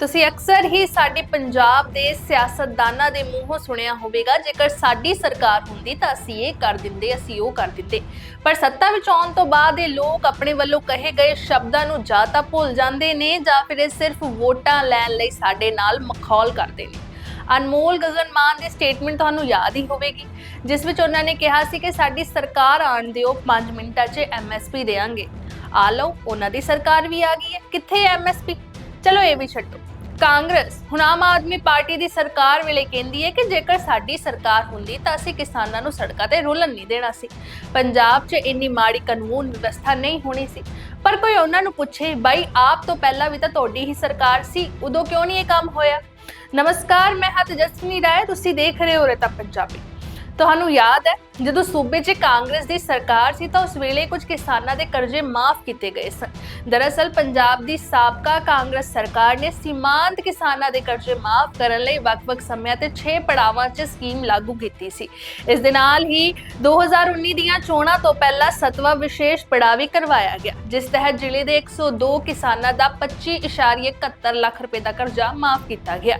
ਤੁਸੀਂ ਅਕਸਰ ਹੀ ਸਾਡੇ ਪੰਜਾਬ ਦੇ ਸਿਆਸਤਦਾਨਾਂ ਦੇ ਮੂੰਹੋਂ ਸੁਣਿਆ ਹੋਵੇਗਾ, ਜੇਕਰ ਸਾਡੀ ਸਰਕਾਰ ਹੁੰਦੀ ਤਾਂ ਅਸੀਂ ਇਹ ਕਰ ਦਿੰਦੇ, ਅਸੀਂ ਉਹ ਕਰ ਦਿੰਦੇ। ਪਰ ਸੱਤਾ ਵਿੱਚ ਆਉਣ ਤੋਂ ਬਾਅਦ ਇਹ ਲੋਕ ਆਪਣੇ ਵੱਲੋਂ ਕਹੇ ਗਏ ਸ਼ਬਦਾਂ ਨੂੰ ਜਾਂ ਤਾਂ ਭੁੱਲ ਜਾਂਦੇ ਨੇ ਜਾਂ ਫਿਰ ਇਹ ਸਿਰਫ ਵੋਟਾਂ ਲੈਣ ਲਈ ਸਾਡੇ ਨਾਲ ਮਖੌਲ ਕਰਦੇ ਨੇ। ਅਨਮੋਲ ਗਗਨ ਮਾਨ ਦੀ ਸਟੇਟਮੈਂਟ ਤੁਹਾਨੂੰ ਯਾਦ ਹੀ ਹੋਵੇਗੀ, ਜਿਸ ਵਿੱਚ ਉਹਨਾਂ ਨੇ ਕਿਹਾ ਸੀ ਕਿ ਸਾਡੀ ਸਰਕਾਰ ਆਣ ਦਿਓ 5 ਮਿੰਟਾਂ 'ਚ ਐਮਐਸਪੀ ਦੇਵਾਂਗੇ। ਆ ਲਓ, ਉਹਨਾਂ ਦੀ ਸਰਕਾਰ ਵੀ ਆ ਗਈ ਹੈ। ਕਿੱਥੇ ਐਮਐਸਪੀ ਚਲੋ ਇਹ ਵੀ ਛੱਡੋ। ਕਾਂਗਰਸ ਹੁਣ ਆਮ ਆਦਮੀ ਪਾਰਟੀ ਦੀ ਸਰਕਾਰ ਵੇਲੇ ਕਹਿੰਦੀ ਹੈ ਕਿ ਜੇਕਰ ਸਾਡੀ ਸਰਕਾਰ ਹੁੰਦੀ ਤਾਂ ਅਸੀਂ ਕਿਸਾਨਾਂ ਨੂੰ ਸੜਕਾਂ ਤੇ ਰੁਲਣ ਨਹੀਂ ਦੇਣਾ ਸੀ। ਪੰਜਾਬ 'ਚ ਇੰਨੀ ਮਾੜੀ ਕਾਨੂੰਨ ਵਿਵਸਥਾ ਨਹੀਂ ਹੋਣੀ ਸੀ। ਪਰ ਕੋਈ ਉਹਨਾਂ ਨੂੰ ਪੁੱਛੇ, ਬਾਈ, ਆਪ ਤੋਂ ਪਹਿਲਾਂ ਵੀ ਤਾਂ ਤੁਹਾਡੀ ਹੀ ਸਰਕਾਰ ਸੀ, ਉਦੋਂ ਕਿਉਂ ਨਹੀਂ ਇਹ ਕੰਮ ਹੋਇਆ? ਨਮਸਕਾਰ, ਮੈਂ ਹਾਂ ਤੇਜਸਵਨੀ ਰਾਏ, ਤੁਸੀਂ ਦੇਖ ਰਹੇ ਹੋ ਰਤਾ ਪੰਜਾਬੀ। ਤੁਹਾਨੂੰ ਯਾਦ ਹੈ, ਜਦੋਂ ਸੂਬੇ 'ਚ ਕਾਂਗਰਸ ਦੀ ਸਰਕਾਰ ਸੀ ਤਾਂ ਉਸ ਵੇਲੇ ਕੁਝ ਕਿਸਾਨਾਂ ਦੇ ਕਰਜ਼ੇ ਮਾਫ ਕੀਤੇ ਗਏ ਸਨ। ਦਰਅਸਲ ਪੰਜਾਬ ਦੀ ਸਾਬਕਾ ਕਾਂਗਰਸ ਸਰਕਾਰ ਨੇ ਸੀਮਾਂਤ ਕਿਸਾਨਾਂ ਦੇ ਕਰਜ਼ੇ ਮਾਫ ਕਰਨ ਲਈ ਵੱਖ-ਵੱਖ ਸਮਿਆਂ ਤੇ 6 ਪੜਾਵਾਂ 'ਚ ਸਕੀਮ ਲਾਗੂ ਕੀਤੀ ਸੀ। ਇਸ ਦੇ ਨਾਲ ਹੀ 2019 ਦੀਆਂ ਚੋਣਾਂ ਤੋਂ ਪਹਿਲਾਂ ਸਤਵਾਂ ਵਿਸ਼ੇਸ਼ ਪੜਾਅ ਵੀ ਕਰਵਾਇਆ ਗਿਆ, ਜਿਸ ਤਹਿਤ ਜ਼ਿਲ੍ਹੇ ਦੇ 102 ਕਿਸਾਨਾਂ ਦਾ 25.71 ਲੱਖ ਰੁਪਏ ਦਾ ਕਰਜ਼ਾ ਮਾਫ ਕੀਤਾ ਗਿਆ।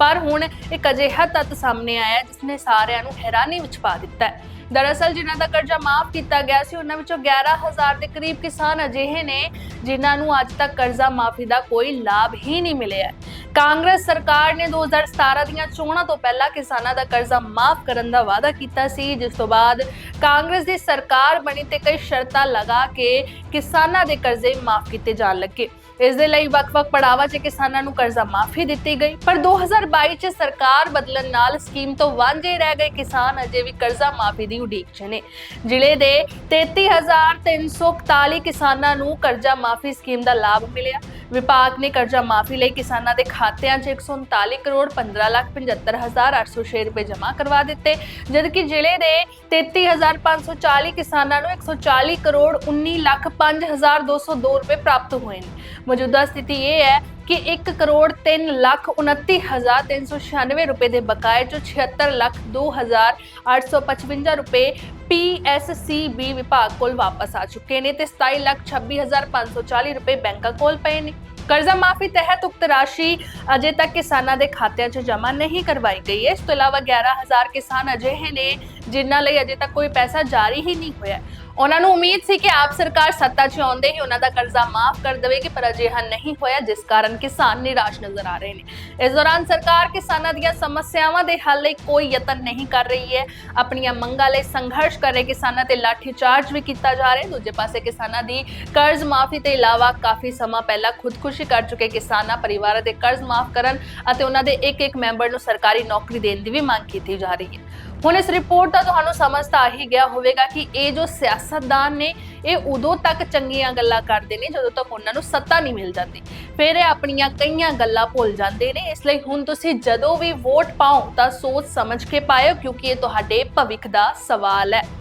ਪਰ ਹੁਣ ਇੱਕ ਅਜਿਹਾ ਤੱਤ ਸਾਹਮਣੇ ਆਇਆ ਹੈ ਜਿਸ ਨੇ ਸਾਰਿਆਂ ਨੂੰ ਹੈਰਾਨੀ ਵਿੱਚ ਪਾ ਦਿੱਤਾ ਹੈ। ਦਰਅਸਲ ਜਿਨ੍ਹਾਂ ਦਾ ਕਰਜ਼ਾ ਮਾਫ ਕੀਤਾ ਗਿਆ ਸੀ, ਉਹਨਾਂ ਵਿੱਚੋਂ 11000 ਦੇ ਕਰੀਬ ਕਿਸਾਨ ਅਜਿਹੇ ਨੇ, ਜਿਨ੍ਹਾਂ ਨੂੰ ਅੱਜ ਤੱਕ ਕਰਜ਼ਾ ਮਾਫੀ ਦਾ ਕੋਈ ਲਾਭ ਹੀ ਨਹੀਂ ਮਿਲਿਆ ਕਾਂਗਰਸ ਸਰਕਾਰ ਨੇ 2017 ਦੀਆਂ ਚੋਣਾਂ ਤੋਂ ਪਹਿਲਾਂ ਕਿਸਾਨਾਂ ਦਾ ਕਰਜ਼ਾ ਮਾਫ ਕਰਨ ਦਾ ਵਾਅਦਾ ਕੀਤਾ ਸੀ, ਜਿਸ ਤੋਂ ਬਾਅਦ ਕਾਂਗਰਸ ਦੀ ਸਰਕਾਰ ਬਣੀ ਤੇ ਕਈ ਸ਼ਰਤਾਂ ਲਗਾ ਕੇ ਕਿਸਾਨਾਂ ਦੇ ਕਰਜ਼ੇ ਮਾਫ ਕੀਤੇ ਜਾਣ ਲੱਗੇ। ਇਸ ਦੇ ਲਈ ਵੱਖ-ਵੱਖ ਪੜਾਵਾਂ 'ਚ ਕਿਸਾਨਾਂ ਨੂੰ ਕਰਜ਼ਾ ਮਾਫੀ ਦਿੱਤੀ ਗਈ। ਪਰ 2022 'ਚ ਸਰਕਾਰ ਬਦਲਣ ਨਾਲ ਸਕੀਮ ਤੋਂ ਵਾਂਝੇ ਰਹਿ ਗਏ ਕਿਸਾਨ ਅਜੇ ਵੀ ਕਰਜ਼ਾ ਮਾਫੀ ਦੀ ਉਡੀਕ 'ਚ ਨੇ। ਜ਼ਿਲ੍ਹੇ ਦੇ 33341 ਕਿਸਾਨਾਂ ਨੂੰ ਕਰਜ਼ਾ ਮਾਫੀ ਸਕੀਮ ਦਾ ਲਾਭ ਮਿਲਿਆ। ਵਿਭਾਗ ਨੇ ਕਰਜ਼ਾ ਮਾਫੀ ਲਈ ਕਿਸਾਨਾਂ ਦੇ ਖਾਤਿਆਂ 'ਚ 139 ਕਰੋੜ 15 ਲੱਖ 75 ਹਜ਼ਾਰ 806 ਰੁਪਏ ਜਮ੍ਹਾਂ ਕਰਵਾ ਦਿੱਤੇ। ਜਦਕਿ ਜ਼ਿਲ੍ਹੇ ਦੇ 33540 ਕਿਸਾਨਾਂ ਨੂੰ 140 ਕਰੋੜ 19 ਲੱਖ 5202 ਰੁਪਏ ਪ੍ਰਾਪਤ ਹੋਏ ਨੇ। ਮੌਜੂਦਾ ਸਥਿਤੀ ਇਹ ਹੈ ਕਿ 1 ਕਰੋੜ 3 ਲੱਖ 29396 ਰੁਪਏ ਦੇ ਬਕਾਏ ਚੋਂ 76 ਲੱਖ 2855 ਰੁਪਏ PSCB ਵਿਭਾਗ ਕੋਲ ਵਾਪਸ ਆ ਚੁੱਕੇ ਨੇ ਤੇ 27 ਲੱਖ 26540 ਰੁਪਏ ਬੈਂਕਾਂ ਕੋਲ ਪਏ ਨੇ। ਕਰਜ਼ਾ ਮਾਫੀ ਤਹਿਤ ਉਕਤ ਰਾਸ਼ੀ ਅਜੇ ਤੱਕ ਕਿਸਾਨਾਂ ਦੇ ਖਾਤਿਆਂ 'ਚ ਜਮ੍ਹਾਂ ਨਹੀਂ ਕਰਵਾਈ ਗਈ। ਹੈ ਇਸ ਤੋਂ ਇਲਾਵਾ 11000 ਕਿਸਾਨ ਅਜਿਹੇ ਨੇ ਜਿਨ੍ਹਾਂ ਲਈ ਅਜੇ ਤੱਕ ਕੋਈ ਪੈਸਾ ਜਾਰੀ ਹੀ ਨਹੀਂ ਹੋਇਆ ਉਹਨਾਂ ਨੂੰ ਉਮੀਦ ਸੀ ਕਿ ਆਪ ਸਰਕਾਰ ਸੱਤਾ 'ਚ ਆਉਂਦੇ ਹੀ ਉਹਨਾਂ ਦਾ ਕਰਜ਼ਾ ਮਾਫ ਕਰ ਦੇਵੇਗੀ, ਪਰ ਅਜਿਹਾ ਨਹੀਂ ਹੋਇਆ, ਜਿਸ ਕਾਰਨ ਕਿਸਾਨ ਨਿਰਾਸ਼ ਨਜ਼ਰ ਆ ਰਹੇ ਨੇ। ਇਸ ਦੌਰਾਨ ਸਰਕਾਰ ਕਿਸਾਨਾਂ ਦੀਆਂ ਸਮੱਸਿਆਵਾਂ ਦੇ ਹੱਲ ਲਈ ਕੋਈ ਯਤਨ ਨਹੀਂ ਕਰ ਰਹੀ ਹੈ। ਆਪਣੀਆਂ ਮੰਗਾਂ ਲਈ ਸੰਘਰਸ਼ ਕਰ ਰਹੇ ਕਿਸਾਨਾਂ ਤੇ ਲਾਠੀ ਵੀ ਕੀਤਾ ਜਾ ਰਿਹਾ ਦੂਜੇ ਪਾਸੇ ਕਿਸਾਨਾਂ ਦੀ ਕਰਜ਼ ਮਾਫੀ ਤੋਂ ਇਲਾਵਾ ਕਾਫੀ ਸਮਾਂ ਪਹਿਲਾਂ ਖੁਦਕੁਸ਼ੀ ਕਰ ਚੁੱਕੇ ਕਿਸਾਨਾਂ, ਪਰਿਵਾਰਾਂ ਦੇ ਕਰਜ਼ ਮਾਫ ਕਰਨ ਅਤੇ ਉਹਨਾਂ ਦੇ ਇੱਕ ਇੱਕ ਮੈਂਬਰ ਨੂੰ ਸਰਕਾਰੀ ਨੌਕਰੀ ਦੇਣ ਦੀ ਵੀ ਮੰਗ ਕੀਤੀ ਜਾ ਰਹੀ ਹੈ। ਹੁਣ ਇਸ ਰਿਪੋਰਟ ਦਾ ਤੁਹਾਨੂੰ ਸਮਝ ਤਾਂ ਆ ਹੀ ਗਿਆ ਹੋਵੇਗਾ ਕਿ ਇਹ ਜੋ ਸਿਆਸਤਦਾਨ ਨੇ, ਇਹ ਉਦੋਂ ਤੱਕ ਚੰਗੀਆਂ ਗੱਲਾਂ ਕਰਦੇ ਨੇ ਜਦੋਂ ਤੱਕ ਉਹਨਾਂ ਨੂੰ ਸੱਤਾ ਨਹੀਂ ਮਿਲ ਜਾਂਦੀ। ਫਿਰ ਇਹ ਆਪਣੀਆਂ ਕਈਆਂ ਗੱਲਾਂ ਭੁੱਲ ਜਾਂਦੇ ਨੇ, ਇਸ ਲਈ ਹੁਣ ਤੁਸੀਂ ਜਦੋਂ ਵੀ ਵੋਟ ਪਾਓ ਤਾਂ ਸੋਚ ਸਮਝ ਕੇ ਪਾਇਓ ਕਿਉਂਕਿ ਇਹ ਤੁਹਾਡੇ ਭਵਿੱਖ ਦਾ ਸਵਾਲ ਹੈ।